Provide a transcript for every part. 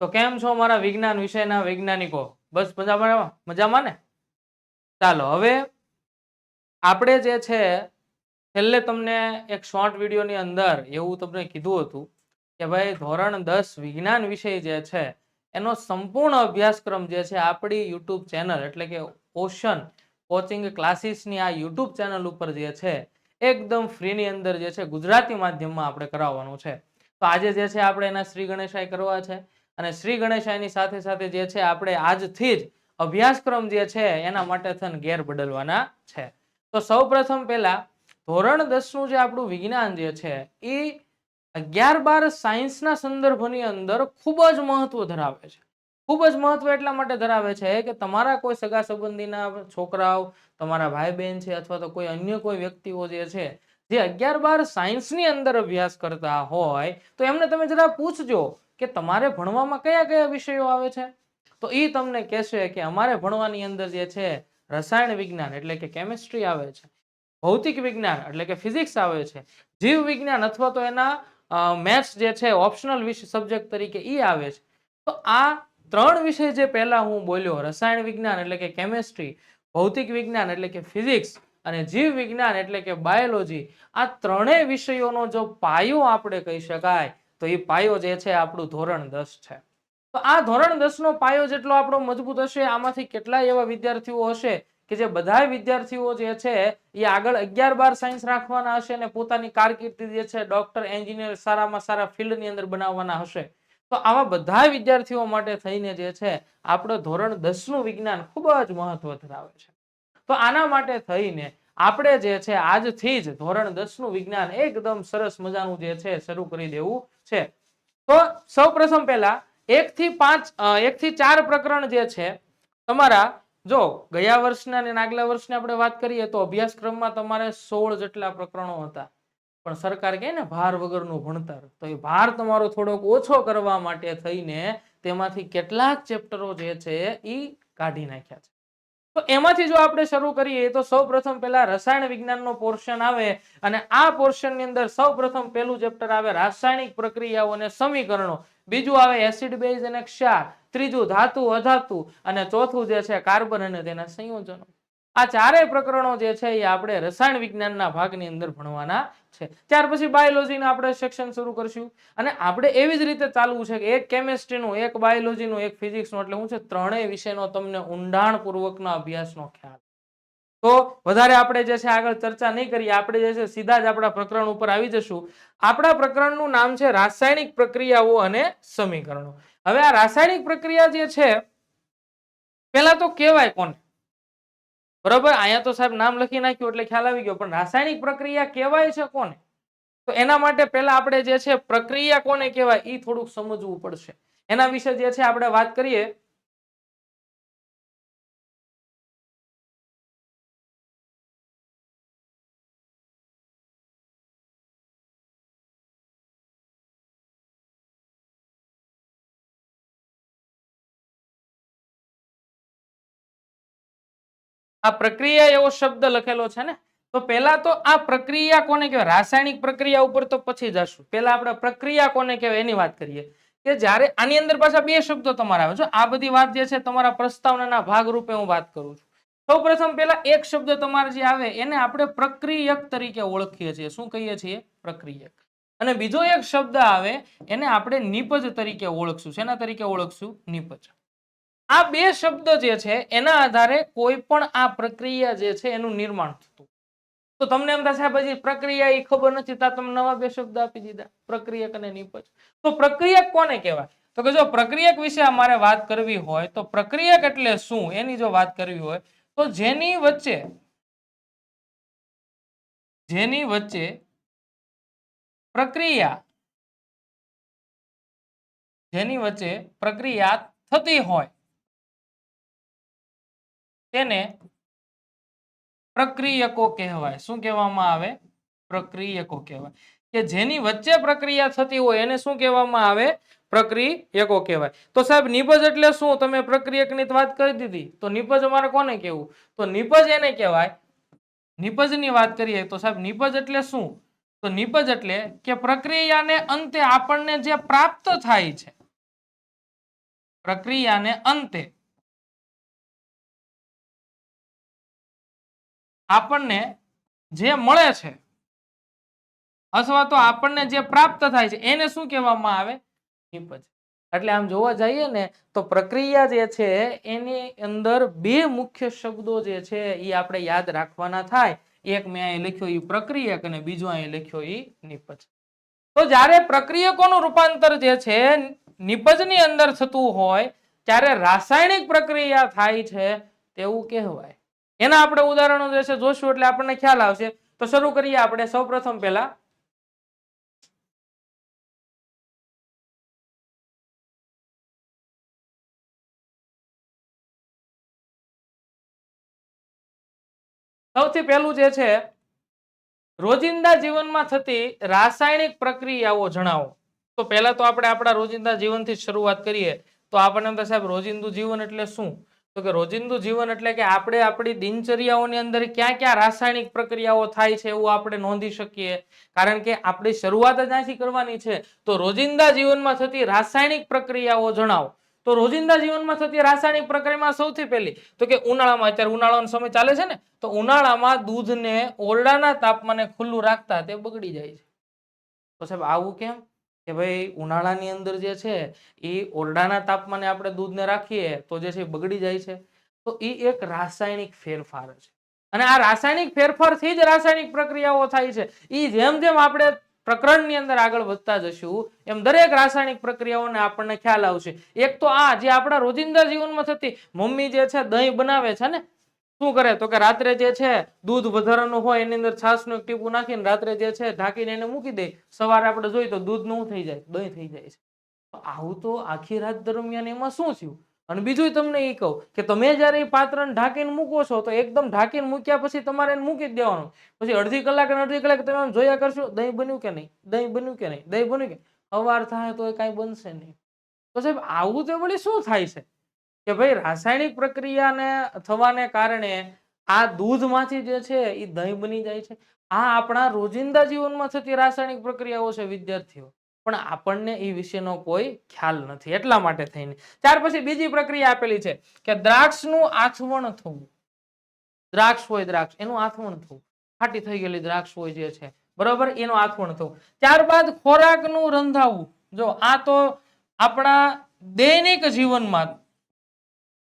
તો કેમ છો મારા વિજ્ઞાન વિષયના વૈજ્ઞાનિકો? બસ મજામાં મજામાં ને? ચાલો, હવે આપણે જે છે, છેલ્લે તમને એક શોર્ટ વિડીયોની અંદર એવું તમને કીધું હતું કે ભાઈ ધોરણ દસ વિજ્ઞાન વિષય જે છે, એનો સંપૂર્ણ અભ્યાસક્રમ જે છે, આપણી યુટ્યુબ ચેનલ એટલે કે ઓશન કોચિંગ ક્લાસીસની આ યુટ્યુબ ચેનલ ઉપર જે છે, એકદમ ફ્રીની અંદર જે છે, ગુજરાતી માધ્યમમાં આપણે કરાવવાનું છે. તો આજે જે છે, આપણે એના શ્રી ગણેશાય કરવા છે. અને શ્રી ગણેશાયની સાથે સાથે જે છે, આપણે આજથી જ અભ્યાસક્રમ જે છે, એના માટે થઈને ગેર બદલવાના છે. તો સૌ પ્રથમ પહેલા ધોરણ દસનું જે આપણું વિજ્ઞાન જે છે, એ અગિયાર બાર સાયન્સના સંદર્ભની અંદર ખૂબ જ મહત્વ ધરાવે છે. ખૂબ જ મહત્વ એટલા માટે ધરાવે છે કે તમારા કોઈ સગા સંબંધીના છોકરાઓ, તમારા ભાઈ બહેન છે અથવા તો કોઈ અન્ય કોઈ વ્યક્તિઓ જે છે, જે અગિયાર બાર સાયન્સની અંદર અભ્યાસ કરતા હોય, તો એમને તમે જરા પૂછજો કે તમારે ભણવામાં કયા કયા વિષયો આવે છે? તો એ તમને કહેશે કે અમારે ભણવાની અંદર જે છે, રસાયણ વિજ્ઞાન એટલે કે કેમિસ્ટ્રી આવે છે. ભૌતિક વિજ્ઞાન એટલે કે ફિઝિક્સ આવે છે. જીવ વિજ્ઞાન અથવા તો એના મેથ્સ જે છે ઓપ્શનલ સબ્જેક્ટ તરીકે એ આવે છે. તો આ ત્રણ વિષય જે પહેલા હું બોલ્યો, રસાયણ વિજ્ઞાન એટલે કે કેમેસ્ટ્રી ભૌતિક વિજ્ઞાન એટલે કે ફિઝિક્સ અને જીવ વિજ્ઞાન એટલે કે બાયોલોજી આ ત્રણેય વિષયોનો જો પાયો આપણે કહી શકાય તો એ પાયો જે છે, આપણું ધોરણ દસ છે. તો આ ધોરણ દસ નો પાયો જેટલો આપણો મજબૂત હશે, આમાંથી કેટલાય એવા વિદ્યાર્થીઓ હશે કે જે બધા વિદ્યાર્થીઓ જે છે, એ આગળ અગિયાર બાર સાયન્સ રાખવાના હશે અને પોતાની કારકિર્દી જે છે ડોક્ટર એન્જિનિયર સારામાં સારા ફિલ્ડની અંદર બનાવવાના હશે. તો આવા બધા વિદ્યાર્થીઓ માટે થઈને જે છે, આપણે ધોરણ દસનું વિજ્ઞાન ખૂબ જ મહત્વ ધરાવે છે. તો આના માટે થઈને આપણે જે છે આજથી જ ધોરણ દસનું વિજ્ઞાન એકદમ સરસ મજાનું જે છે શરૂ કરી દેવું છે. તો સૌ પ્રથમ પહેલા એક થી પાંચ એક થી ચાર પ્રકરણ જે છે, તમારા જો ગયા વર્ષના અને આગલા વર્ષની આપણે વાત કરીએ તો અભ્યાસક્રમમાં તમારે સોળ જેટલા પ્રકરણો હતા. પણ સરકાર કહે ને ભાર વગરનું ભણતર. તો એ ભાર તમારો થોડોક ઓછો કરવા માટે થઈને તેમાંથી કેટલાક ચેપ્ટરો જે છે એ કાઢી નાખ્યા છે. એમાંથી જો આપણે શરૂ કરીએ, તો સૌ પ્રથમ પહેલા રસાયણ વિજ્ઞાનનો પોર્શન આવે અને આ પોર્શનની અંદર સૌ પ્રથમ પહેલું ચેપ્ટર આવે રાસાયણિક પ્રક્રિયાઓ અને સમીકરણો. બીજું આવે એસિડ બેઝ અને ક્ષાર. ત્રીજું ધાતુ, અધાતુ અને ચોથું જે છે કાર્બન અને તેના સંયોજનો. આ ચારેય પ્રકરણો જે છે એ આપણે રસાયણ વિજ્ઞાનના ભાગની અંદર ભણવાના છે. ત્યાર પછી બાયોલોજીનું આપણે સેક્શન શરૂ કરશું. અને આપણે એવી જ રીતે ચાલવું છે કે એક કેમેસ્ટ્રીનું એક બાયોલોજીનું એક ફિઝિક્સનું એટલે શું છે ત્રણેય વિષયનો તમને ઊંડાણપૂર્વકના અભ્યાસનો ખ્યાલ. તો વધારે આપણે જે છે આગળ ચર્ચા નહીં કરીએ. આપણે જે છે સીધા જ આપણા પ્રકરણ ઉપર આવી જશું. આપણા પ્રકરણનું નામ છે રાસાયણિક પ્રક્રિયાઓ અને સમીકરણો. હવે આ રાસાયણિક પ્રક્રિયા જે છે પેલા તો કહેવાય કોને? બરોબર? અહીંયા તો સાહેબ નામ લખી નાખ્યું એટલે ખ્યાલ આવી ગયો, પણ રાસાયણિક પ્રક્રિયા કહેવાય છે કોને? તો એના માટે પહેલા આપણે જે છે પ્રક્રિયા કોને કહેવાય એ થોડુંક સમજવું પડશે. એના વિશે જે છે આપણે વાત કરીએ આ પ્રક્રિયા એવો શબ્દ લખેલો છે ને? તો પહેલા તો આ પ્રક્રિયા કોને કહેવાય? રાસાયણિક પ્રક્રિયા ઉપર તો પછી જશું. પહેલા આપણે પ્રક્રિયા કોને કહેવાય એની વાત કરીએ. કે જ્યારે આની અંદર પાછા બે શબ્દો તમારા આવે. છે આ બધી વાત જે છે તમારા પ્રસ્તાવનાના ભાગ રૂપે હું વાત કરું છું. સૌ પ્રથમ પહેલા એક શબ્દ તમારે જે આવે એને આપણે પ્રક્રિયક તરીકે ઓળખીએ છીએ. શું કહીએ છીએ? પ્રક્રિયક. અને બીજો એક શબ્દ આવે એને આપણે નિપજ તરીકે ઓળખશું. શેના તરીકે ઓળખશું? નિપજ. આ બે શબ્દ જે છે, એના આધારે કોઈ પણ આ પ્રક્રિયા જે છે, એનું નિર્માણ થતું તો તમને એમ થશે પછી પ્રક્રિયા એ ખબર નથી, તા તમે નવા બે શબ્દ આપી દીધા, પ્રક્રિયક અને નિપજ. તો પ્રક્રિયક કોને કહેવાય? તો કે જો પ્રક્રિયક વિશે અમારે વાત કરવી હોય, તો પ્રક્રિયક એટલે શું? એની જો વાત કરવી હોય, તો જેની વચ્ચે જેની વચ્ચે પ્રક્રિયા, જેની વચ્ચે પ્રક્રિયા થતી હોય તેને પ્રક્રિયકો કહેવાય. શું કહેવામાં આવે? પ્રક્રિયકો કહેવાય. કે જેની વચ્ચે પ્રક્રિયા થતી હોય એને શું કહેવામાં આવે? પ્રક્રિયકો કહેવાય. તો સાહેબ, નિપજ એટલે શું? તમે પ્રક્રિયકની વાત કરી દીધી. તો નિપજ અમારે કોને કહેવું? તો નિપજ એને કહેવાય. નિપજની વાત કરીએ તો સાહેબ, નિપજ એટલે શું? તો નિપજ એટલે કે પ્રક્રિયાને અંતે આપણને જે પ્રાપ્ત થાય છે, પ્રક્રિયાને અંતે આપણને જે મળે છે, અથવા તો આપણને જે પ્રાપ્ત થાય છે, એને શું કહેવામાં આવે? નિપજ એટલે આમ જોવા જઈએ ને, તો પ્રક્રિયા જે છે, એની અંદર બે મુખ્ય શબ્દો જે છે એ આપણે યાદ રાખવાના થાય. એક મેં અહીં લખ્યો એ પ્રક્રિયક અને બીજો અહીં લખ્યો એ નિપજ. તો જ્યારે પ્રક્રિયકોનું રૂપાંતર જે છે, નિપજની અંદર થતું હોય, ત્યારે રાસાયણિક પ્રક્રિયા થાય છે, તેવું કહેવાય. એના આપણે ઉદાહરણો જે જોશું એટલે આપણને ખ્યાલ આવશે. તો શરૂ કરીએ આપણે સૌપ્રથમ પહેલા. સૌથી પહેલું જે છે, રોજિંદા જીવનમાં થતી રાસાયણિક પ્રક્રિયાઓ જણાવો. તો પહેલા તો આપણે આપણા રોજિંદા જીવનથી શરૂઆત કરીએ. તો આપણને સાહેબ, રોજિંદુ જીવન એટલે શું? તો કે રોજિંદુ જીવન એટલે કે આપણે આપણી દિનચર્યાઓની અંદર ક્યાં ક્યાં રાસાયણિક પ્રક્રિયાઓ થાય છે એવું આપણે નોંધી શકીએ. કારણ કે આપણી શરૂઆત જ અહીંથી કરવાની છે. તો રોજિંદા જીવનમાં થતી રાસાયણિક પ્રક્રિયાઓ જણાવો. તો રોજિંદા જીવનમાં થતી રાસાયણિક પ્રક્રિયામાં સૌથી પહેલી તો કે ઉનાળામાં અત્યારે ઉનાળાનો સમય ચાલે છે ને, તો ઉનાળામાં દૂધને ઓરડાના તાપમાને ખુલ્લું રાખતા તે બગડી જાય છે. તો સાહેબ આવું કેમ? કે ભાઈ ઉનાળાની અંદર જે છે, એ ઓરડાના તાપમાને આપણે દૂધને રાખીએ તો જે છે બગડી જાય છે. તો એ એક રાસાયણિક ફેરફાર છે. અને આ રાસાયણિક ફેરફારથી જ રાસાયણિક પ્રક્રિયાઓ થાય છે. એ જેમ જેમ આપણે પ્રકરણની અંદર આગળ વધતા જશું, એમ દરેક રાસાયણિક પ્રક્રિયાઓને આપણને ખ્યાલ આવશે. એક તો આ જે આપણા રોજિંદા જીવનમાં થતી મમ્મી જે છે દહીં બનાવે છે ને શું કરે? તો કે રાત્રે જે છે, દૂધ વધારાનું હોય, એની અંદર છાશનું એક ટીપું નાખીને રાત્રે જે છે, ઢાંકીને એને મૂકી દે. સવારે આપણે જોઈએ તો દૂધનું થઈ જાય, દહીં થઈ જાય છે. આવું તો આખી રાત દરમિયાન એમાં શું થયું? અને બીજું તમને એ કહું કે તમે જ્યારે એ પાત્રને ઢાંકીને મૂકો છો, તો એકદમ ઢાંકીને મૂક્યા પછી તમારે એને મૂકી દેવાનું. પછી અડધી કલાક અને અડધી કલાક તમે જોયા કરશો, દહીં બન્યું કે નહીં? દહીં બન્યું કે નહીં? દહીં બન્યું કે અવાર થાય તો એ કાંઈ બનશે નહીં. તો સાહેબ, આવું તો વળી શું થાય છે? કે ભાઈ રાસાયણિક પ્રક્રિયાને થવાને કારણે આ દૂધમાંથી જે છે એ દહીં બની જાય છે. આ આપણા રોજિંદા જીવનમાં થતી રાસાયણિક પ્રક્રિયાઓ છે વિદ્યાર્થીઓ. પણ આપણને એ વિશેનો કોઈ ખ્યાલ નથી એટલા માટે થઈને. ત્યાર પછી બીજી પ્રક્રિયા આપેલી છે કે દ્રાક્ષનું આથવણ થવું. દ્રાક્ષ હોય દ્રાક્ષ, એનું આથવણ થવું. ફાટી થઈ ગયેલી દ્રાક્ષ હોય જે છે, બરોબર? એનું આથવણ થવું. ત્યારબાદ ખોરાકનું રંધાવવું જો આ તો આપણા દૈનિક જીવનમાં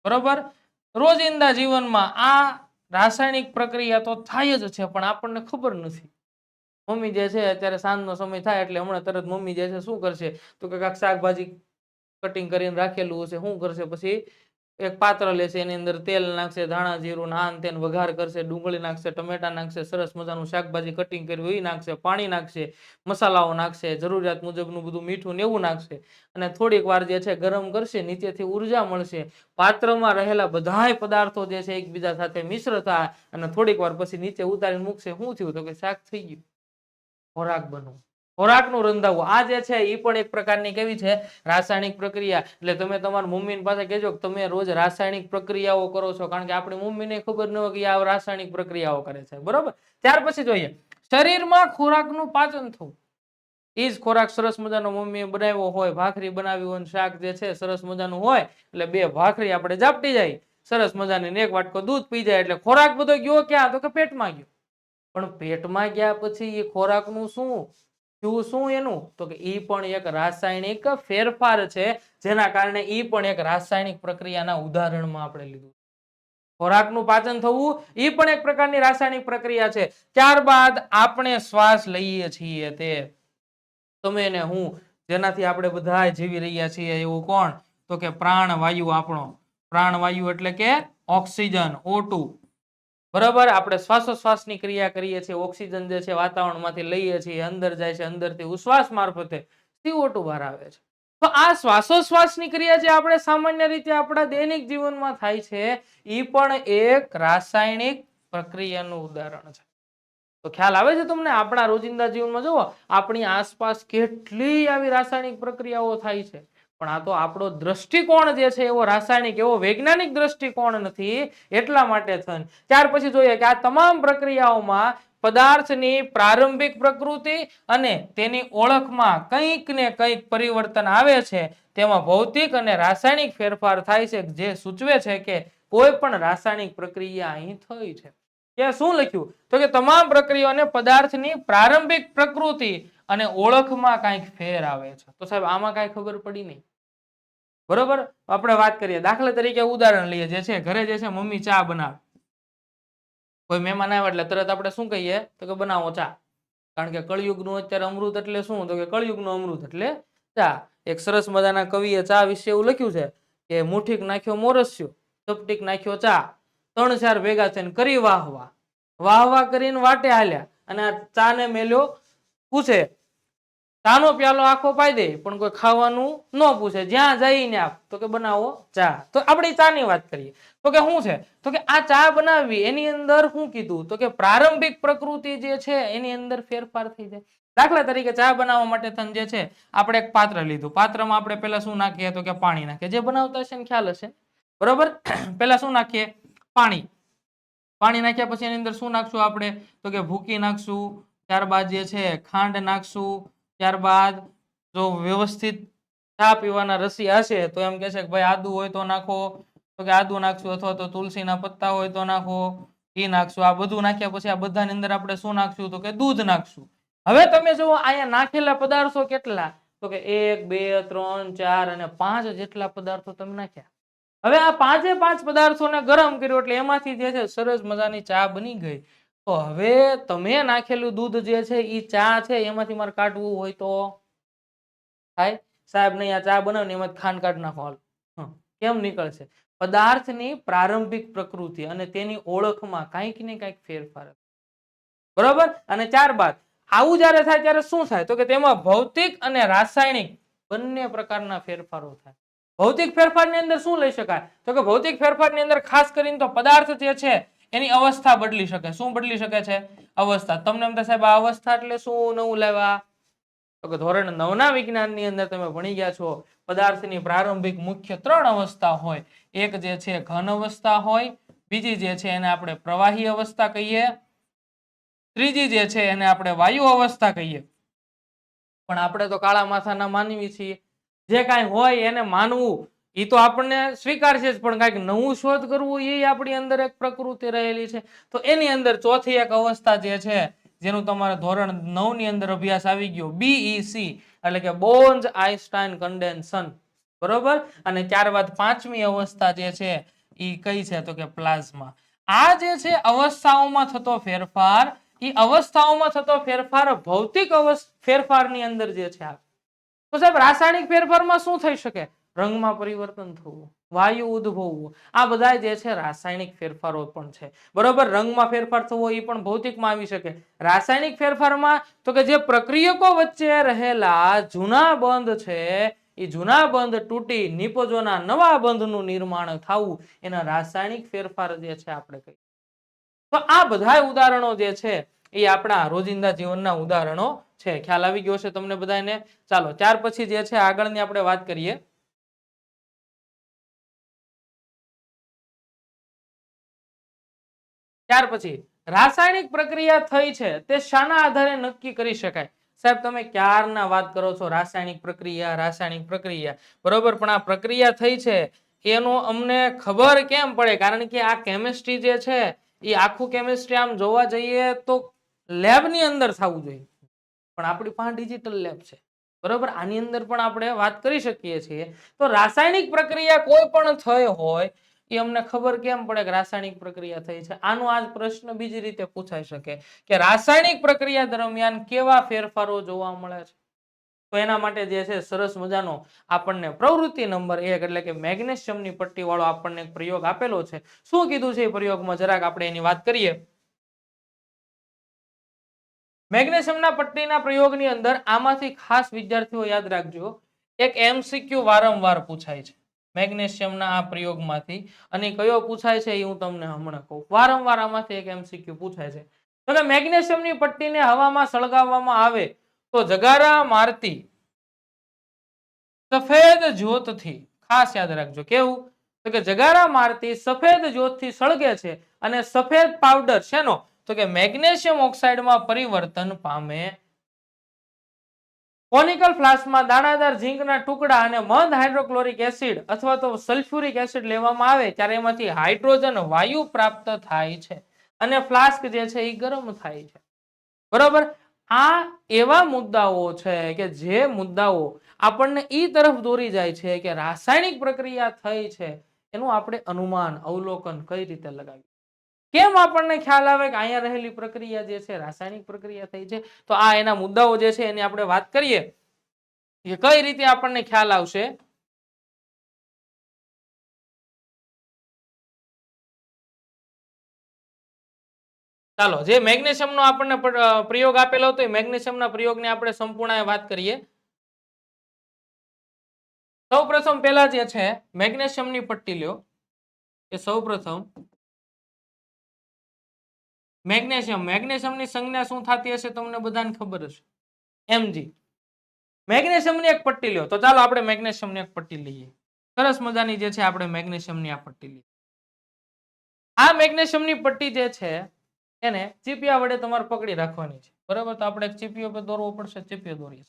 બરોબર? રોજિંદા જીવનમાં આ રાસાયણિક પ્રક્રિયા તો થાય જ છે, પણ આપણને ખબર નથી. મમ્મી જે છે, અત્યારે સાંજનો સમય થાય એટલે હમણાં તરત મમ્મી જે છે, શું કરશે? તો કે કાંક શાકભાજી કટિંગ કરીને રાખેલું હશે, શું કરશે? પછી એક પાત્ર લેશે એની અંદર તેલ નાખશે, ધાણા, જીરું નાન તેન વઘાર કરશે, ડુંગળી નાખશે, ટમેટા નાખશે, સરસ મજાનું શાકભાજી કટિંગ કર્યું એ નાખશે, પાણી નાખશે, મસાલાઓ નાખશે, જરૂરિયાત મુજબનું બધું મીઠું ને એવું નાખશે. અને થોડીક વાર જે છે ગરમ કરશે, નીચેથી ઊર્જા મળશે. પાત્રમાં રહેલા બધાય પદાર્થો જે છે એકબીજા સાથે મિશ્ર થાય અને થોડીક વાર પછી નીચે ઉતારીને મૂકશે. શું થયું? તો કે શાક થઈ ગયું. ખોરાક બનવું ખોરાકનું રંધાવું આ જે છે એ પણ એક પ્રકારની કેવી છે? રાસાયણિક પ્રક્રિયા. એટલે તમે તમારા મમ્મીની પાસે કહેજો કે તમે રોજ રાસાયણિક પ્રક્રિયાઓ કરો છો. કારણ કે આપણી મમ્મીને ખબર ન હોય કે આ રાસાયણિક પ્રક્રિયાઓ કરે છે. બરોબર? ત્યાર પછી જોઈએ. શરીરમાં ખોરાકનું પાચન થવું. એ જ ખોરાક સરસ મજાનો મમ્મીએ બનાવ્યો હોય. ભાખરી બનાવી હોય શાક જે છે, સરસ મજાનું હોય. એટલે બે ભાખરી આપણે ઝાપટી જાય. સરસ મજાની એક વાટકો દૂધ પી જાય. એટલે ખોરાક બધો ગયો ક્યાં? તો કે પેટમાં ગયો. પણ પેટમાં ગયા પછી એ ખોરાકનું શું? થયું શું એનું? તો કે એ પણ એક રાસાયણિક ફેરફાર છે, જેના કારણે એ પણ એક રાસાયણિક પ્રક્રિયાના ઉદાહરણમાં આપણે લીધું. ખોરાકનું પાચન થવું એ પણ એક પ્રકારની રાસાયણિક પ્રક્રિયા છે. ત્યારબાદ આપણે શ્વાસ લઈએ છીએ તે. તમે ને હું, જેનાથી આપણે બધા જીવી રહ્યા છીએ એવું કોણ? તો કે પ્રાણવાયુ આપણો. પ્રાણવાયુ એટલે કે ઓક્સિજન O2 બરાબર? આપણે શ્વાસોશ્વાસની ક્રિયા કરીએ છીએ, ઓક્સિજન જે છે વાતાવરણમાંથી લઈએ છીએ, અંદર જાય છે, અંદરથી ઉશ્વાસ મારફતે CO2 બહાર આવે છે. તો આ શ્વાસોશ્વાસની ક્રિયા જે આપણે સામાન્ય રીતે આપણા દૈનિક જીવનમાં થાય છે એ પણ એક રાસાયણિક પ્રક્રિયાનું ઉદાહરણ છે. તો ખ્યાલ આવે છે તમને? આપણા રોજિંદા જીવનમાં જુઓ, આપણી આસપાસ કેટલી આવી રાસાયણિક પ્રક્રિયાઓ થાય છે. પણ આ તો આપણો દ્રષ્ટિકોણ જે છે એવો રાસાયણિક, એવો વૈજ્ઞાનિક દ્રષ્ટિકોણ નથી, એટલા માટે થઈને ત્યાર પછી જોઈએ કે આ તમામ પ્રક્રિયાઓમાં પદાર્થની પ્રારંભિક પ્રકૃતિ અને તેની ઓળખમાં કંઈક ને કંઈક પરિવર્તન આવે છે, તેમાં ભૌતિક અને રાસાયણિક ફેરફાર થાય છે, જે સૂચવે છે કે કોઈ પણ રાસાયણિક પ્રક્રિયા અહીં થઈ છે. કે શું લખ્યું? તો કે તમામ પ્રક્રિયાઓને પદાર્થની પ્રારંભિક પ્રકૃતિ અને ઓળખમાં કાંઈક ફેર આવે છે. તો સાહેબ, આમાં કાંઈ ખબર પડી નહીં? બરોબર? આપણે વાત કરીએ. દાખલા તરીકે ઉદાહરણ લઈએ જે છે, ઘરે જે છે, મમ્મી ચા બનાવે. કોઈ મહેમાન આવે એટલે તરત આપણે શું કહીએ? તો કે બનાવો ચા. કારણ કે કળિયુગનું અત્યારે અમૃત એટલે શું? તો કે કળિયુગનું અમૃત એટલે ચા. એક સરસ મજાના કવિએ ચા વિશે એવું લખ્યું છે કે મુઠીક નાખ્યો મોરસ્યો ચપટીક નાખ્યો ચા. ત્રણ ચાર ભેગા થઈને કરી વાહ વાહ વાહ વાહ કરીને વાટે હાલ્યા. અને આ ચાને મેલ્યો. પૂછે ચાનો પ્યાલો આખો પાઈ દે, પણ કોઈ ખાવાનું ન પૂછે. જ્યાં જઈને આપ, તો કે બનાવો ચા. તો આપણે ચાની વાત કરીએ. તો કે શું છે? તો કે આ ચા બનાવવી, એની અંદર શું કીધું? તો કે પ્રારંભિક પ્રકૃતિ જે છે, એની અંદર ફેરફાર થઈ જાય. દાખલા તરીકે ચા બનાવવા માટે તન જે છે, આપણે એક પાત્ર લીધું. પાત્રમાં આપણે પહેલા શું નાખીએ? તો કે પાણી નાખીએ. જે બનાવતા હશે ને ખ્યાલ હશે. બરોબર? પહેલા શું નાખીએ? પાણી. પાણી નાખ્યા પછી એની અંદર શું નાખશું આપણે? તો કે ભૂકી નાખશું. ત્યારબાદ જે છે, ખાંડ નાખશું. ત્યારબાદ જો વ્યવસ્થિત ચા પીવાના રસી હશે, તો એમ કહે છે કે ભાઈ આદુ હોય તો નાખો. તો કે આદુ નાખશું અથવા તો તુલસીના પત્તા હોય તો નાખો, ઘી નાખશું. આ બધું નાખ્યા પછી આ બધાની અંદર આપણે શું નાખશું? તો કે દૂધ નાખશું. હવે તમે જુઓ, અહીંયા નાખેલા પદાર્થો કેટલા? તો કે એક, બે, ત્રણ, ચાર અને પાંચ જેટલા પદાર્થો તમે નાખ્યા. હવે આ પાંચે પાંચ પદાર્થોને ગરમ કર્યું એટલે એમાંથી જે છે સરસ મજાની ચા બની ગઈ. તો હવે તમે નાખેલું દૂધ જે છે એ ચા છે, એમાંથી મારે કાઢવું હોય તો? થાય સાહેબ નહીં આ ચા બનાવીને એમાં ખાંડ કાઢ નાખો. કેમ નીકળશે? પદાર્થની પ્રારંભિક પ્રકૃતિ અને તેની ઓળખમાં કાંઈક ને કાંઈક ફેરફાર. બરોબર? અને ત્યારબાદ, આવું જ્યારે થાય ત્યારે શું થાય? તો કે તેમાં ભૌતિક અને રાસાયણિક બંને પ્રકારના ફેરફારો થાય. ભૌતિક ફેરફારની અંદર શું લઈ શકાય? તો કે ભૌતિક ફેરફારની અંદર ખાસ કરીને તો પદાર્થ જે છે એની અવસ્થા બદલી શકે. શું બદલી શકે છે? અવસ્થા. તમને એમ સાહેબ, આ અવસ્થા એટલે શું? નવું લેવા તો કે ધોરણ નવના વિજ્ઞાનની અંદર તમે ભણી ગયા છો. પદાર્થની પ્રારંભિક મુખ્ય ત્રણ અવસ્થા હોય. એક જે છે ઘન અવસ્થા હોય, બીજી જે છે એને આપણે પ્રવાહી અવસ્થા કહીએ, ત્રીજી જે છે એને આપણે વાયુ અવસ્થા કહીએ. પણ આપણે તો કાળા માથાના માનવી છીએ. જે કાંઈ હોય એને માનવું. એ તો આપણને સ્વીકારશે જ, પણ કાંઈક નવું શોધ કરવું એ આપણી અંદર એક પ્રકૃતિ રહેલી છે. તો એની અંદર ચોથી એક અવસ્થા જે છે, જેનું તમારે ધોરણ નવની અંદર અભ્યાસ આવી ગયો બીઈસી એટલે કે બોન્સ આઈન્સ્ટાઈન કન્ડેન્સન. બરોબર? અને ત્યારબાદ પાંચમી અવસ્થા જે છે એ કઈ છે તો કે પ્લાઝમા. આ જે છે, અવસ્થાઓમાં થતો ફેરફાર એ અવસ્થાઓમાં થતો ફેરફાર ભૌતિક અવસ્થ, ફેરફારની અંદર જે છે તો સાહેબ, રાસાયણિક ફેરફારમાં શું થઈ શકે? રંગમાં પરિવર્તન થવું, વાયુ ઉદ્ભવવું, આ બધા જે છે રાસાયણિક ફેરફારો પણ છે. બરોબર? રંગમાં ફેરફાર થવો એ પણ ભૌતિકમાં આવી શકે. રાસાયણિક ફેરફારમાં તો કે જે પ્રક્રિયકો વચ્ચે રહેલા જૂના બંધ છે, એ જૂના બંધ તૂટી નિપજોના નવા બંધનું નિર્માણ થવું, એના રાસાયણિક ફેરફાર જે છે આપણે કહીએ. તો આ બધા ઉદાહરણો જે છે એ આપણા રોજિંદા જીવનના ઉદાહરણો છે. ખ્યાલ આવી ગયો છે તમને બધાને? ચાલો, ત્યાર પછી જે છે આગળની આપણે વાત કરીએ. ત્યાર પછી રાસાયણિક પ્રક્રિયા થઈ છે, તે શાના આધારે નક્કી કરી શકાય. સાહેબ, તમે ક્યારના વાત કરો છો? રાસાયણિક પ્રક્રિયા રાસાયણિક પ્રક્રિયા. બરોબર, પણ આ પ્રક્રિયા થઈ છે, એનો અમને ખબર કેમ પડે? કારણ કે આ કેમિસ્ટ્રી જે છે, એ આખું કેમિસ્ટ્રી આમ જોવા જઈએ તો લેબની અંદર થવું જોઈએ. પણ આપણી પાસે ડિજિટલ લેબ છે. બરોબર, આની અંદર પણ આપણે વાત કરી શકીએ છીએ. તો રાસાયણિક પ્રક્રિયા કોઈ પણ થઈ હોય એ અમને ખબર કેમ પડે કે રાસાયણિક પ્રક્રિયા થઈ છે? આનો આ પ્રશ્ન બીજી રીતે પૂછાઈ શકે કે રાસાયણિક પ્રક્રિયા દરમિયાન કેવા ફેરફારો જોવા મળે છે? તો એના માટે જે છે સરસ મજાનો આપણને પ્રવૃત્તિ નંબર એક એટલે કે મેગ્નેશિયમની પટ્ટી વાળો આપણને એક પ્રયોગ આપેલો છે. શું કીધું છે એ પ્રયોગમાં? જરાક આપણે એની વાત કરીએ. મેગ્નેશિયમના પટ્ટીના પ્રયોગની અંદર આમાંથી ખાસ વિદ્યાર્થીઓ યાદ રાખજો. એક એમસીક્યુ વારંવાર પૂછાય છે. મેગ્નેશિયમના આ પ્રયોગમાંથી. અને કયો પૂછાય છે એ હું તમને હમણાં કહું. વારંવાર આમાંથી એક એમસીક્યુ પૂછાય છે. તો કે મેગ્નેશિયમની પટ્ટીને હવામાં સળગાવવામાં આવે તો જગારા મારતી સફેદ જ્યોતથી, ખાસ યાદ રાખજો કેવું? તો કે જગારા મારતી સફેદ જ્યોતથી સળગે છે અને સફેદ પાવડર શેનો? તો કે મેગ્નેશિયમ ઓક્સાઇડમાં પરિવર્તન પામે કોનિકલ ફ્લાસ્કમાં દાણાદાર ઝીંકના ટુકડા અને મંદ હાઇડ્રોક્લોરિક એસિડ અથવા તો સલ્ફ્યુરિક એસિડ લેવામાં આવે ત્યારે એમાંથી હાઇડ્રોજન વાયુ પ્રાપ્ત થાય છે અને ફ્લાસ્ક જે છે એ ગરમ થાય છે. બરોબર? આ એવા મુદ્દાઓ છે કે જે મુદ્દાઓ આપણને એ તરફ દોરી જાય છે કે રાસાયણિક પ્રક્રિયા થઈ છે, એનું આપણે અનુમાન, અવલોકન કઈ રીતે લગાવ્યું કેમ આપણને ખ્યાલ આવે કે અહીંયા રહેલી પ્રક્રિયા જે છે, રાસાયણિક પ્રક્રિયા થઈ છે? તો આ એના મુદ્દાઓ જે છે, એની આપણે વાત કરીએ કે કઈ રીતે આપણને ખ્યાલ આવશે? ચાલો, જે મેગ્નેશિયમનો આપણને પ્રયોગ આપેલો હતો, એ મેગ્નેશિયમના પ્રયોગની આપણે સંપૂર્ણ વાત કરીએ. સૌ પ્રથમ પહેલા જે છે, મેગ્નેશિયમની પટ્ટી લ્યો. એ સૌ પ્રથમ મેગ્નેશિયમ, મેગ્નેશિયમની સંજ્ઞા શું થતી હશે તમને બધાને ખબર હશે. એમજી મેગ્નેશિયમની એક પટ્ટી લ્યો. તો ચાલો આપણે મેગ્નેશિયમની એક પટ્ટી લઈએ. સરસ મજાની જે છે આપણે મેગ્નેશિયમની આ પટ્ટી લઈએ. આ મેગ્નેશિયમની પટ્ટી જે છે, એને ચીપિયા વડે તમારે પકડી રાખવાની છે. બરાબર? તો આપણે ચીપિયો પર દોરવો પડશે, ચીપિયો દોરીએ.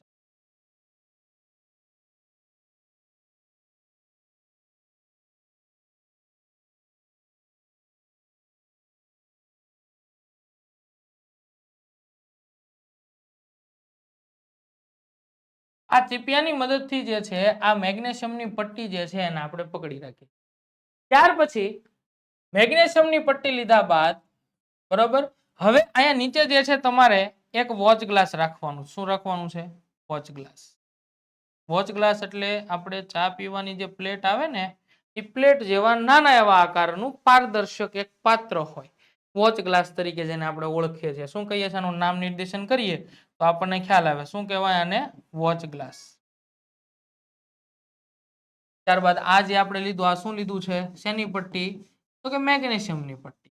આ ચીપિયાની મદદથી જે છે, આ મેગ્નેશિયમની પટ્ટી જે છે એને આપણે પકડી રાખી ત્યાર પછી મેગ્નેશિયમની પટ્ટી લીધા બાદ, બરોબર? હવે અહીંયા નીચે જે છે તમારે એક વોચ ગ્લાસ રાખવાનું. શું રાખવાનું છે? Watch glass. વોચ ગ્લાસ એટલે આપણે ચા પીવાની જે પ્લેટ આવે ને, એ પ્લેટ જેવા નાના એવા આકારનું પારદર્શક એક પાત્ર હોય. વોચ ગ્લાસ તરીકે જેને આપણે ઓળખીએ છીએ. શું કહીએ છીએ? નામ નિર્દેશન કરીએ. તો આપણને ખ્યાલ આવે. શું કહેવાય આને? Watch glass. ત્યારબાદ આ જે આપણે લીધું, આ શું લીધું છે? શેની પટ્ટી? તો કે મેગ્નેશિયમની પટ્ટી.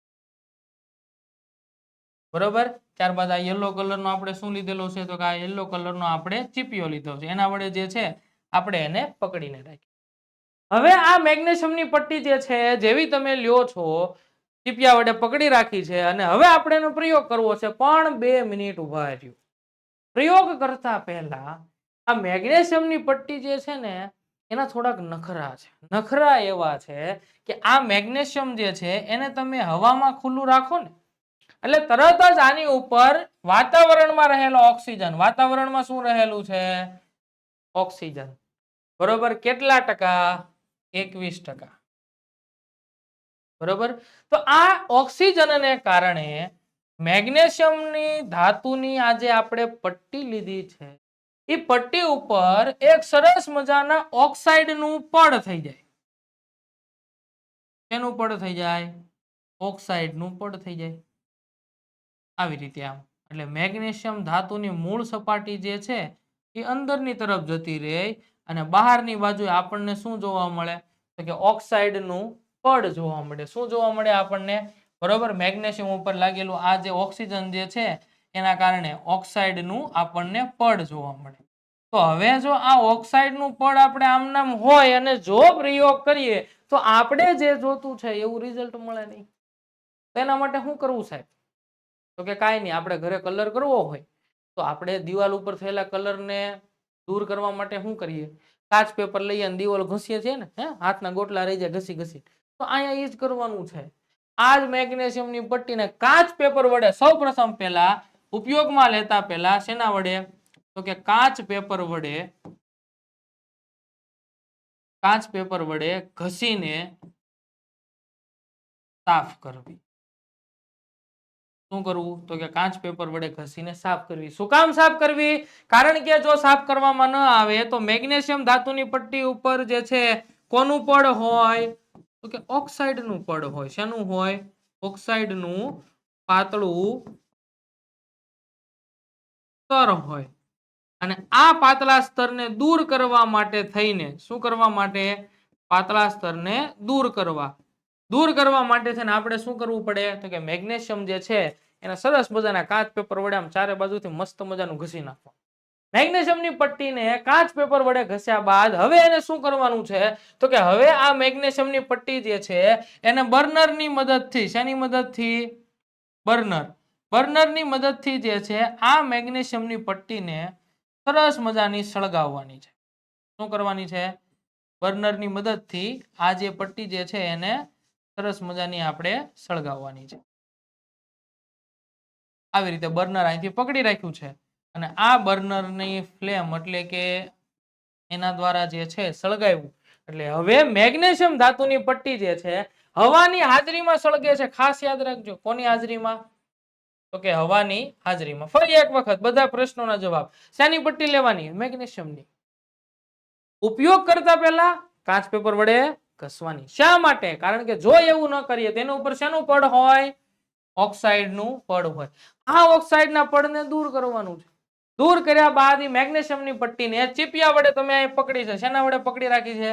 બરોબર? ત્યારબાદ આ યલો કલરનો આપણે શું લીધેલો છે? તો કે આ યલો કલરનો આપણે ચીપિયો લીધો છે. એના વડે જે છે, આપણે એને પકડીને રાખીએ. હવે આ મેગ્નેશિયમની પટ્ટી જે છે, જેવી તમે લ્યો છો, ચીપિયા વડે પકડી રાખી છે અને હવે આપણે એનો પ્રયોગ કરવો છે. પણ બે મિનિટ ઊભા રહ્યો પ્રયોગ કરતા પહેલા આ મેગ્નેશિયમની પટ્ટી જે છે ને, એના થોડાક નખરા છે. નખરા એવા છે કે આ મેગ્નેશિયમ જે છે, એને તમે હવામાં ખુલ્લું રાખો ને, એટલે તરત જ આની ઉપર વાતાવરણમાં રહેલો ઓક્સિજન, વાતાવરણમાં શું રહેલું છે? ઓક્સિજન. બરોબર? કેટલા ટકા? એકવીસ ટકા. બરોબર? તો આ ઓક્સિજનને કારણે મેગ્નેશિયમની ધાતુની આજે આપણે પટ્ટી લીધી છે. એ પટ્ટી ઉપર એક સરસ મજાના ઓક્સાઇડનું પડ થઈ જાય. શેનું પડ થઈ જાય? ઓક્સાઇડનું પડ થઈ જાય. આવી રીતે આમ. એટલે મેગ્નેશિયમ ધાતુની મૂળ સપાટી જે છે એ અંદરની તરફ જતી રહે અને બહારની બાજુ આપણને શું જોવા મળે? તો કે ઓક્સાઇડનું પડ જોવા મળે. શું જોવા મળે આપણને? બરોબર? મેગ્નેશિયમ ઉપર લાગેલું આ જે ઓક્સિજન જે છે, એના કારણે ઓક્સાઇડનું આપણને પડ જોવા મળે. તો હવે જો આ ઓક્સાઇડનું પડ આપણે આમનામ હોય અને જો પ્રયોગ કરીએ, તો આપણે જે જોતું છે એવું રિઝલ્ટ મળે નહીં. તેના માટે શું કરવું સાહેબ? તો કે કાંઈ નહીં, આપણે ઘરે કલર કરવો હોય, તો આપણે દિવાલ ઉપર થયેલા કલરને દૂર કરવા માટે શું કરીએ? કાચ પેપર લઈએ અને દિવાલ ઘસીએ છીએ ને, હે? હાથના ગોટલા રહી જાય ઘસી ઘસી. તો અહીંયા એ જ કરવાનું છે. આ જ મેગ્નેશિયમની પટ્ટીને કાચ પેપર વડે સૌ પ્રથમ પહેલા ઉપયોગમાં લેતા પહેલા શેના વડે? તો કે કાચ પેપર વડે કાચ પેપર વડે ઘસીને સાફ કરવી. શું કરવું? તો કે કાચ પેપર વડે ઘસીને સાફ કરવી. શું કામ સાફ કરવી? કારણ કે જો સાફ કરવામાં ન આવે તો મેગ્નેશિયમ ધાતુની પટ્ટી ઉપર જે છે કોનું પડ હોય? તો કે ઓક્સાઇડનું પડ હોય, શેનું હોય? ઓક્સાઇડનું પાતળું સ્તર હોય. અને આ પાતળા સ્તરને દૂર કરવા માટે થઈને શું કરવા માટે? પાતળા સ્તરને દૂર કરવા. દૂર કરવા માટે છે ને આપણે શું કરવું પડે? તો કે મેગ્નેશિયમ જે છે, એને સરસ મજાના કાચ પેપર વડે આમ ચારે બાજુથી મસ્ત મજાનું ઘસી નાખવા મેગ્નેશિયમની પટ્ટીને કાચ પેપર વડે ઘસ્યા બાદ હવે એને શું કરવાનું છે? તો કે હવે આ મેગ્નેશિયમની પટ્ટી જે છે, એને બર્નરની મદદથી, શેની મદદથી? બર્નર. બર્નરની મદદથી જે છે, આ મેગ્નેશિયમની પટ્ટીને સરસ મજાની સળગાવવાની છે. શું કરવાની છે? બર્નરની મદદથી આ જે પટ્ટી જે છે, એને સરસ મજાની આપણે સળગાવવાની છે. આવી રીતે બર્નર અહીંથી પકડી રાખ્યું છે. અને આ બર્નરની ફ્લેમ એટલે કે એના દ્વારા જે છે સળગાવ્યું. એટલે હવે મેગ્નેશિયમ ધાતુની પટ્ટી જે છે, હવાની હાજરીમાં સળગે છે. ખાસ યાદ રાખજો, કોની હાજરીમાં? તો કે હવાની હાજરીમાં. ફરી એક વખત બધા પ્રશ્નોના જવાબ. શાની પટ્ટી લેવાની? મેગ્નેશિયમની. ઉપયોગ કરતા પહેલા કાચ પેપર વડે ઘસવાની. શા માટે? કારણ કે જો એવું ન કરીએ, તેના ઉપર શેનું પડ હોય? ઓક્સાઇડનું પડ હોય. આ ઓક્સાઇડના પડને દૂર કરવાનું છે. દૂર કર્યા બાદ એ મેગ્નેશિયમની પટ્ટીને ચીપિયા વડે તમે પકડી છે. શેના વડે પકડી રાખી છે?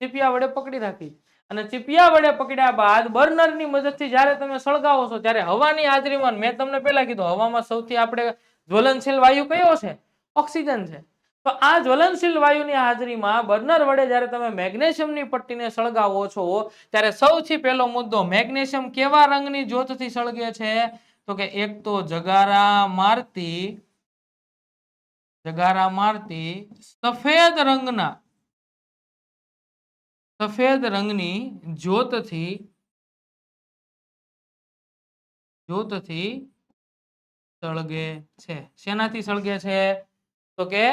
ચીપિયા વડે પકડી રાખી. અને ચીપિયા વડે પકડ્યા બાદ બર્નરની મદદથી જ્યારે તમે સળગાવો છો, ત્યારે હવાની હાજરીમાં મેં તમને પહેલા કીધું, હવામાં સૌથી આપણે જ્વલનશીલ વાયુ કયો છે? ઓક્સિજન છે. તો આ જ્વલનશીલ વાયુની હાજરીમાં બર્નર વડે જ્યારે તમે મેગ્નેશિયમની પટ્ટીને સળગાવો છો, ત્યારે સૌથી પહેલો મુદ્દો મેગ્નેશિયમ કેવા રંગની જ્યોતથી સળગે છે? તો કે એક તો જગારા મારતી જગારા મારતી સફેદ રંગના, સફેદ રંગની જ્યોતથી જ્યોતથી સળગે છે. શેનાથી સળગે છે? તો કે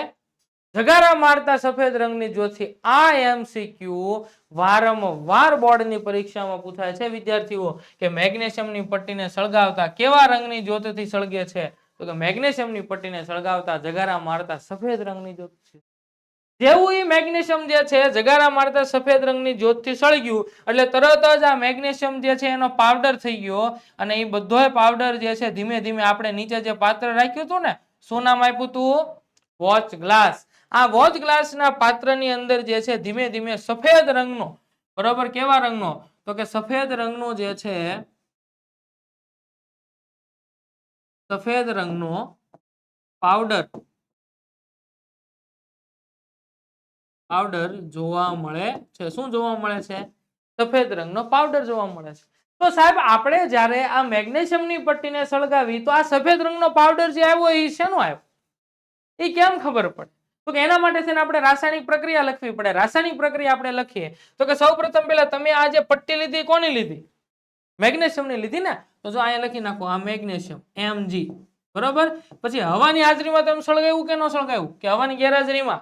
જગારા મારતા સફેદ રંગની જ્યોતથી આ એમસીક્યુ વારંવાર બોર્ડની પરીક્ષામાં પૂછાય છે વિદ્યાર્થીઓ કે મેગ્નેશિયમની પટ્ટીને સળગાવતા કેવા રંગની જ્યોતથી સળગે છે? તો કે મેગ્નેશિયમની પટ્ટીને સળગાવતા, જગારા મારતા સફેદ રંગની જ્યોત છે. જેવું એ મેગ્નેશિયમ જે છે, જગારા મારતા સફેદ રંગની જ્યોતથી સળગ્યું, એટલે તરત જ આ મેગ્નેશિયમ જે છે, એનો પાવડર થઈ ગયો અને એ બધોય પાવડર જે છે, ધીમે ધીમે આપણે નીચે જે પાત્ર રાખ્યું હતું ને શું નામ આપ્યું હતું વોચ ગ્લાસ. આ વોચ ગ્લાસના પાત્રની અંદર જે છે, ધીમે ધીમે સફેદ રંગનો, બરોબર કેવા રંગનો? તો કે સફેદ રંગનો જે છે સફેદ રંગનો પાવડર પાવડર જોવા મળે છે. શું જોવા મળે છે? સફેદ રંગનો પાવડર જોવા મળે છે. તો સાહેબ, આપણે જ્યારે આ મેગ્નેશિયમની પટ્ટીને સળગાવી, તો આ સફેદ રંગનો પાવડર જે આવ્યો એ શેનો આવ્યો? એ કેમ ખબર પડે? તો એના માટે છે ને આપણે રાસાયણિક પ્રક્રિયા લખવી પડે. રાસાયણિક પ્રક્રિયા આપણે લખીએ. તો કે સૌપ્રથમ પહેલા તમે આ જે પટ્ટી લીધી, કોની લીધી? મેગ્નેશિયમની લીધી ને, તો જો અહીંયા લખી નાખો આ મેગ્નેશિયમ એમજી બરોબર? પછી હવાની હાજરીમાં તમે સળગાવ્યું કે ન સળગાવ્યું કે હવાની ગેરહાજરીમાં?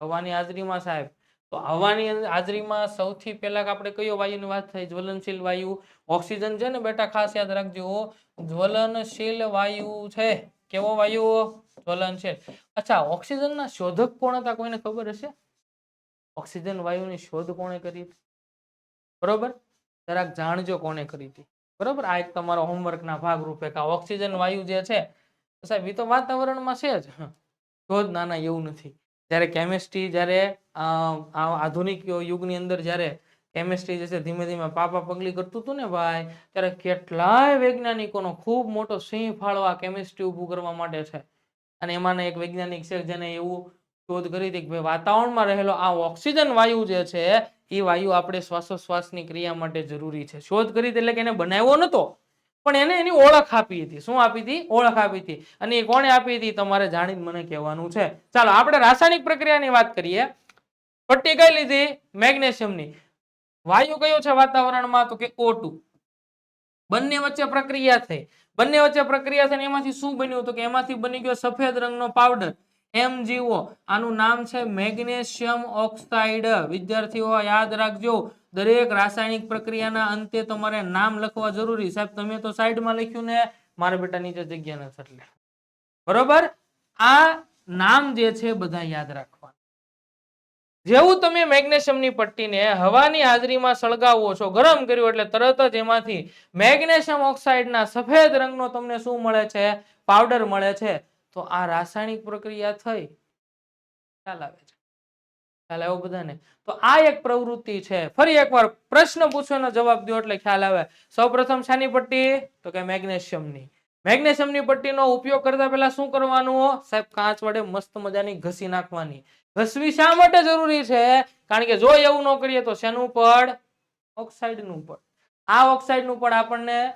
હવાની હાજરીમાં સાહેબ. તો હવાની હાજરીમાં સૌથી પહેલા આપણે કયો વાયુની વાત થઈ? જ્વલનશીલ વાયુ. ઓક્સિજન છે ને બેટા, ખાસ યાદ રાખજો. જ્વલનશીલ વાયુ છે. કેવો વાયુ? જ્વલનશીલ. અચ્છા, ઓક્સિજનના શોધક કોણ હતા? કોઈને ખબર હશે? ઓક્સિજન વાયુની શોધ કોણે કરી બરોબર? જરાક જાણજો કોને કરી હતી. બરોબર? આ એક તમારો હોમવર્કના ભાગરૂપે કે ઓક્સિજન વાયુ જે છે સાહેબ એ તો વાતાવરણમાં છે જ. શોધ નાના એવું નથી. જ્યારે કેમિસ્ટ્રી જ્યારે આધુનિક યુગની અંદર જ્યારે કેમિસ્ટ્રી જે છે ધીમે ધીમે પાપા પગલી કરતું હતું ને ભાઈ, ત્યારે કેટલાય વૈજ્ઞાનિકોનો ખૂબ મોટો સિંહ ફાળો આ કેમિસ્ટ્રી ઊભું કરવા માટે છે. અને એમાંના એક વૈજ્ઞાનિક છે જેને એવું શોધ કરી હતી કે વાતાવરણમાં રહેલો આ ઓક્સિજન વાયુ જે છે, એ વાયુ આપણે શ્વાસોશ્વાસની ક્રિયા માટે જરૂરી છે. શોધ કરી એટલે કે એને બનાવ્યો નતો, પણ એને એની ઓળખ આપી હતી. શું આપી હતી? ઓળખ આપી હતી. અને એ કોણે આપી હતી? તમારે જાણીને મને કહેવાનું છે. ચાલો, આપણે રાસાયણિક પ્રક્રિયાની વાત કરીએ. પટ્ટી કઈ લીધી? મેગ્નેશિયમની. વાયુ કયો છે વાતાવરણમાં? તો કે ઓ બંને વચ્ચે પ્રક્રિયા થઈ. બંને વચ્ચે પ્રક્રિયા થઈ એમાંથી શું બન્યું? તો કે એમાંથી બની ગયો સફેદ રંગનો પાવડર MgO આનું નામ છે મેગ્નેશિયમ ઓક્સાઇડ. વિદ્યાર્થીઓ યાદ રાખજો. દરેક રાસાયણિક પ્રક્રિયાના અંતે તમારે નામ લખવા જરૂરી. સાહેબ, તમે તો સાઈડમાં લખ્યું ને, મારા બેટા નીચે જગ્યા નથી એટલે. બરોબર? આ નામ જે છે બધા યાદ રાખવા જેવું તમે મેગ્નેશિયમની પટ્ટીને હવાની હાજરીમાં સળગાવો છો, ગરમ કર્યું એટલે તરત જ એમાંથી મેગ્નેશિયમ ઓક્સાઇડના સફેદ રંગનો તમને શું મળે છે? પાવડર મળે છે. તો આ રાસાયણિક પ્રક્રિયા થઈ. ખ્યાલ આવે છે. ખ્યાલ આવ્યો બધાને. તો આ એક પ્રવૃત્તિ છે. ફરી એકવાર પ્રશ્ન પૂછવાનો જવાબ દો એટલે ખ્યાલ આવે. સૌપ્રથમ શાની પટ્ટી? તો કે મેગ્નેશિયમની. મેગ્નેશિયમની પટ્ટીનો ઉપયોગ કરતા પહેલા શું કરવાનું? સાહેબ, કાચ વડે મસ્ત મજાની ઘસી નાખવાની. ઘસવી શા માટે જરૂરી છે? કારણ કે જો એવું ન કરીએ તો શેનું પડ? ઓક્સાઇડનું પડ. આ ઓક્સાઇડનું પડ આપણને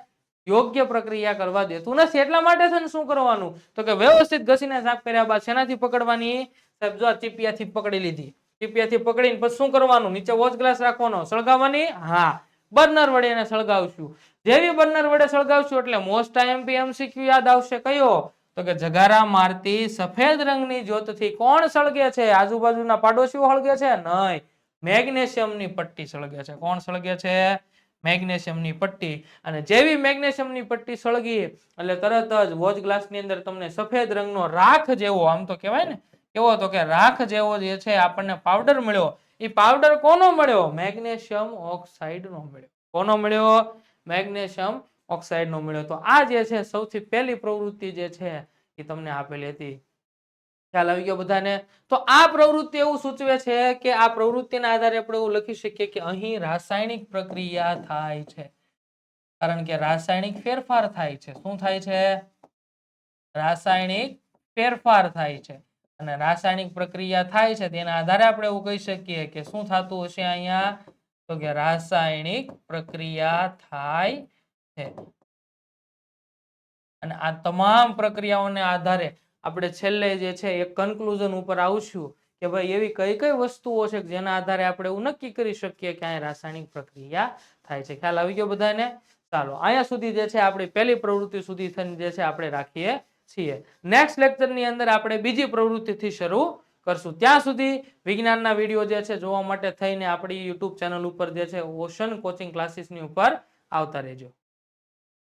યોગ્ય પ્રક્રિયા કરવા દેતું નથી. એટલા માટે છે શું કરવાનું? તો કે વ્યવસ્થિત ઘસીને સાફ કર્યા બાદ શેનાથી પકડવાની? ચીપિયાથી પકડી લીધી. ચીપિયાથી પકડીને પછી શું કરવાનું? નીચે વોચ ગ્લાસ રાખવાનો. સળગાવવાની? હા. બર્નર વડે એને સળગાવશું. જેવી બર્નર વડે સળગાવશું એટલે મોસ્ટ આઈએમપી એમસીક્યુ યાદ આવશે કયો? તો કે જગારા મારતી સફેદ રંગની જ્યોતથી કોણ સળગે છે? આજુબાજુના પાડોશીઓ સળગે છે? નહીં. મેગ્નેશિયમની પટ્ટી સળગે છે. કોણ સળગે છે? મેગ્નેશિયમની પટ્ટી અને જેવી મેગ્નેશિયમની પટ્ટી સળગી એટલે તરત જ વોચ ગ્લાસની અંદર તમને સફેદ રંગનો રાખ જેવો, આમ તો કહેવાય ને, કેવો તો કે રાખ જેવો જે છે આપણને પાવડર મળ્યો. એ પાવડર કોનો મળ્યો? મેગ્નેશિયમ ઓક્સાઇડનો મળ્યો. કોનો મળ્યો? મેગ્નેશિયમ ઓક્સાઇડનો મળ્યો. તો આ જે છે સૌથી પહેલી પ્રવૃત્તિ જે છે એ તમને આપેલી હતી ખ્યાલ આવી ગયો બધાને. તો આ પ્રવૃત્તિ એવું સૂચવે છે કે આ પ્રવૃત્તિના આધારે આપણે એવું લખી શકીએ કે અહીં રાસાયણિક પ્રક્રિયા થાય છે. કારણ કે રાસાયણિક ફેરફાર થાય છે. શું થાય છે? રાસાયણિક ફેરફાર થાય છે. અને રાસાયણિક પ્રક્રિયા થાય છે તેના આધારે આપણે એવું કહી શકીએ કે શું થતું હશે અહીંયા? તો કે રાસાયણિક પ્રક્રિયા થાય છે. અને આ તમામ પ્રક્રિયાઓને આધારે આપણે છેલ્લે જે છે એક કન્ક્લુઝન ઉપર આવશું કે ભાઈ એવી કઈ કઈ વસ્તુઓ છે જેના આધારે આપણે એવું નક્કી કરી શકીએ કે અહીંયા રાસાયણિક પ્રક્રિયા થાય છે. ખ્યાલ આવી ગયો બધાને? ચાલો, અહીંયા સુધી જે છે આપણી પહેલી પ્રવૃત્તિ સુધી થઈને જે છે આપણે રાખીએ છીએ. નેક્સ્ટ લેક્ચરની અંદર આપણે બીજી પ્રવૃત્તિથી શરૂ કરશું. ત્યાં સુધી વિજ્ઞાનના વીડિયો જે છે જોવા માટે થઈને આપણી યુટ્યુબ ચેનલ ઉપર જે છે ઓશન કોચિંગ ક્લાસીસની ઉપર આવતા રહેજો.